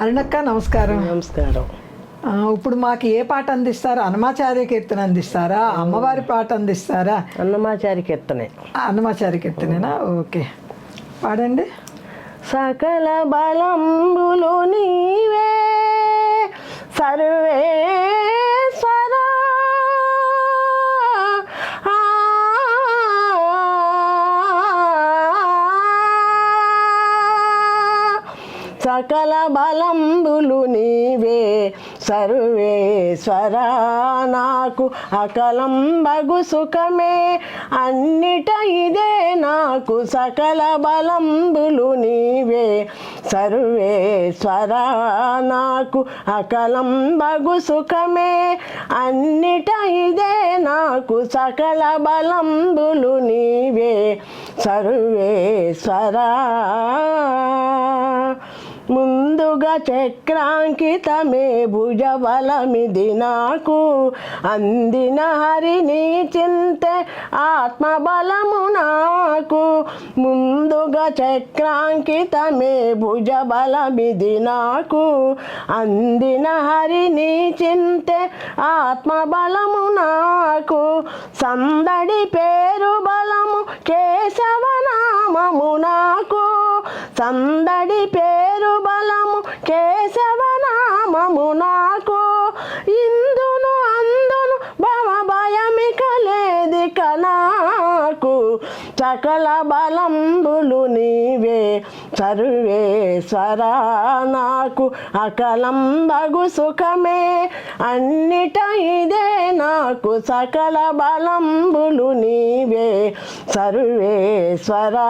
అరుణక్క నమస్కారం. నమస్కారం. ఇప్పుడు మాకు ఏ పాట అందిస్తారా హనుమాచార్య కీర్తన అందిస్తారా అమ్మవారి పాట అందిస్తారా? అన్నమాచారి కీర్తనే. హనుమాచార్య కీర్తనేనా? ఓకే. పాడండి. సకల బలంబులు నీవే సర్వేశ్వరా సకల బలంబులు నీవే. సర్వేశ్వర నాకు అకలంబగు సుఖమే. అన్నిట ఇదే నాకు సకల బలంబులు నీవే. సర్వేశ్వర నాకు అకలంబగు సుఖమే. అన్నిట ఇదే నాకు సకల బలంబులు నీవే. సర్వేశ్వరా. ముందుగా చక్రాంకితమే భుజబలమిది నాకు. అందిన హరిని చింతే ఆత్మబలము నాకు. ముందుగా చక్రాంకితమే భుజబలమిది నాకు. అందిన హరిని చింతే ఆత్మబలము నాకు. సందడి పేరు బలము కేశవనామము నాకు సందడి పేరు బలము కేశవనామము నాకు. ఇందును అందును భవ భయమిక లేదిక నాకు సకల బలంబులు నీవే సర్వేశ్వరా నాకు. అకలం బగు సుఖమే అన్నిట ఇదే నాకు. సకల బలంబులు నీవే సర్వేశ్వరా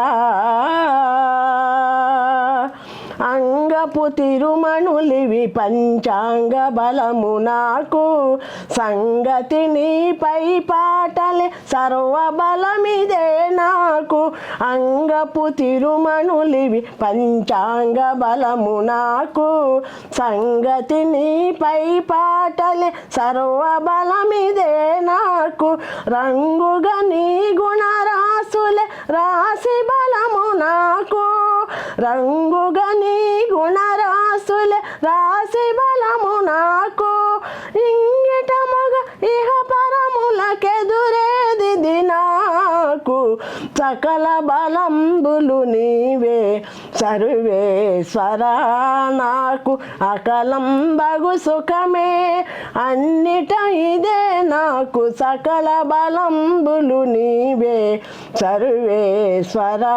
అంగపు తిరుమణులివి పంచాంగ బలము నాకు. సంగతి నీపై పాటలే సర్వ బలమిదే నాకు. అంగపు తిరుమణులివి పంచాంగ బలము నాకు. సంగతి నీపై పాటలే సర్వ బలమిదే నాకు. రంగుగా నీ గుణరాసులే రాసి బలము నాకు. రంగుగని నీ గుణరాసులే రాసి బలము నాకు. ఇంగిటముగా ఇహ పరములకెదురేది నాకు. సకల బలంబులు నీవే సర్వేశ్వర నాకు. అకలంబగు సుఖమే అన్నిట నాకు సకల బలంబులు నీవే సర్వేశ్వరా.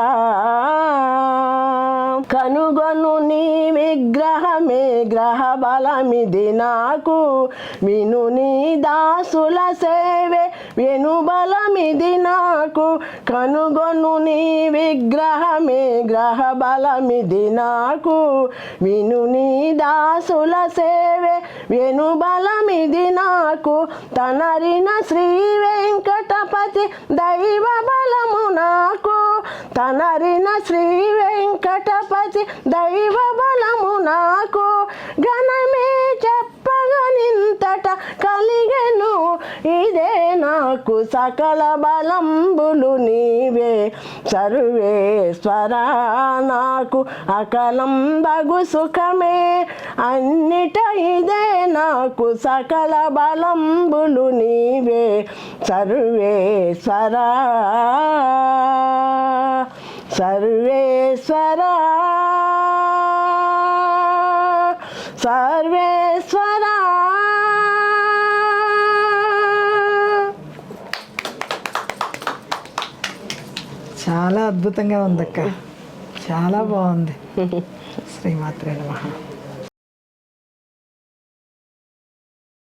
కనుగొను నీ విగ్రహమే గ్రహ బలమిది నాకు. విను నీ దాసుల సేవే వెను బలమిది నాకు. కనుగొను నీ విగ్రహమే గ్రహ బలమిది నాకు. విను నీ దాసుల సేవే వెను బలమిది నాకు. తనరిన శ్రీ వెంకటపతి దైవ బలము నాకు. తనరిన శ్రీ వెంకటపతి దైవ బలము నాకు ఘనమే చెప్పగనింతట కలిగెను. ఇదే నాకు సకల బలంబులు నీవే. సర్వేశ్వర నాకు అకలం బగు సుఖమే. అన్నిట ఇదే నాకు సకల బలంబులు నీవే. సర్వేశ్వరా సర్వేశ్వరా. సర్వేశ్వర. చాలా అద్భుతంగా ఉందక్క. చాలా బాగుంది. శ్రీమాత్రే నమః.